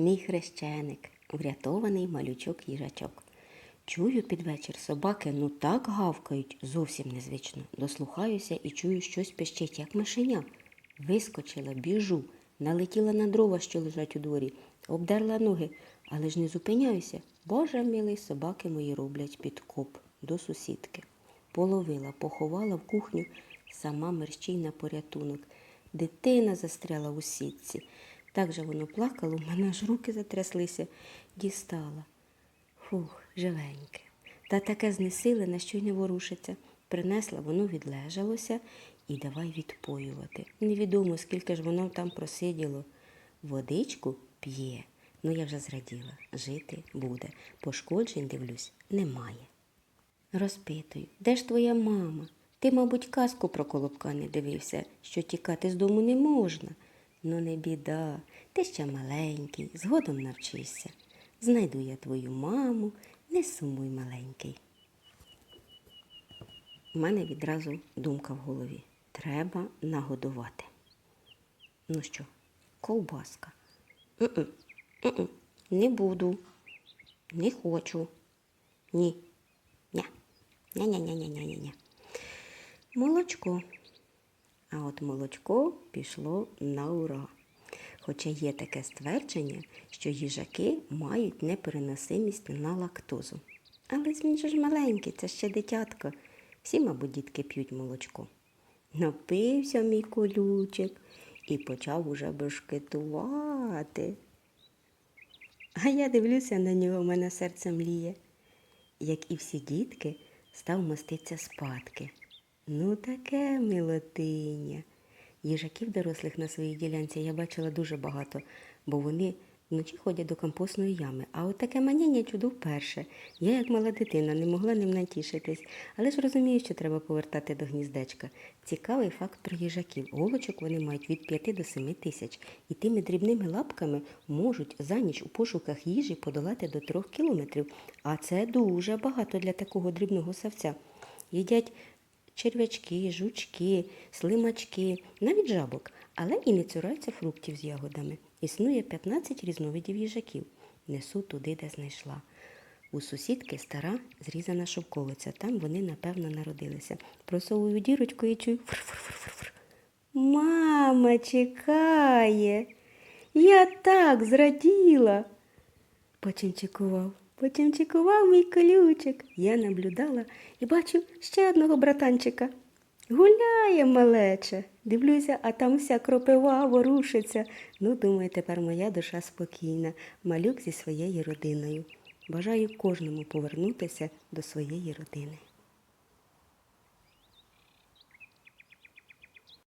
Мій хрещеник, врятований малючок їжачок. Чую під вечір собаки ну так гавкають, зовсім незвично. Дослухаюся і чую, щось пищить, як мишеня. Вискочила, біжу, налетіла на дрова, що лежать у дворі, обдерла ноги, але ж не зупиняюся. Боже милий, собаки мої роблять підкоп до сусідки. Половила, поховала в кухню, сама мерщій на порятунок. Дитина застряла у сітці. Так же воно плакало, в мене аж руки затряслися, дістала. Фух, живеньке. Та таке знесилене, що й не ворушиться. Принесла, воно відлежалося і давай відпоювати. Невідомо, скільки ж воно там просиділо. Водичку п'є. Ну я вже зраділа, жити буде. Пошкоджень, дивлюсь, немає. Розпитую, де ж твоя мама? Ти, мабуть, казку про колобка не дивився, що тікати з дому не можна. Ну, не біда, ти ще маленький, згодом навчишся. Знайду я твою маму, не сумуй маленький. У мене відразу думка в голові. Треба нагодувати. Ну що, ковбаска? «М-м, м-м, Не буду, не хочу. Ні. Ня. Ня-ня-ня-ня-ня-ня. Молочко. А от молочко пішло на ура. Хоча є таке ствердження, що їжаки мають непереносимість на лактозу. Але він же ж маленький, це ще дитятко. Всі, мабуть, дітки п'ють молочко. Напився мій колючик і почав уже бешкетувати. А я дивлюся на нього, в мене серце мліє. Як і всі дітки, став моститися спадки. Ну, таке милотиня. Їжаків дорослих на своїй ділянці я бачила дуже багато, бо вони вночі ходять до компостної ями. А от таке маняння чудо вперше. Я, як мала дитина, не могла ним натішитись, але ж розумію, що треба повертати до гніздечка. Цікавий факт про їжаків. Голочок вони мають від 5 до 7 тисяч, і тими дрібними лапками можуть за ніч у пошуках їжі подолати до 3 кілометрів. А це дуже багато для такого дрібного савця. Їдять черв'ячки, жучки, слимачки, навіть жабок, але і не цураються фруктів з ягодами. Існує 15 різновидів їжаків. Несу туди, де знайшла. У сусідки стара зрізана шовковиця. Там вони, напевно, народилися. Просовую дірочку і чую фр-фр-фр-фр. Мама чекає. Я так зраділа. Почимчикував, чекував мій колючик. Я наблюдала і бачив ще одного братанчика. Гуляє малече. Дивлюся, а там вся кропива ворушиться. Ну, думаю, тепер моя душа спокійна, малюк зі своєю родиною. Бажаю кожному повернутися до своєї родини.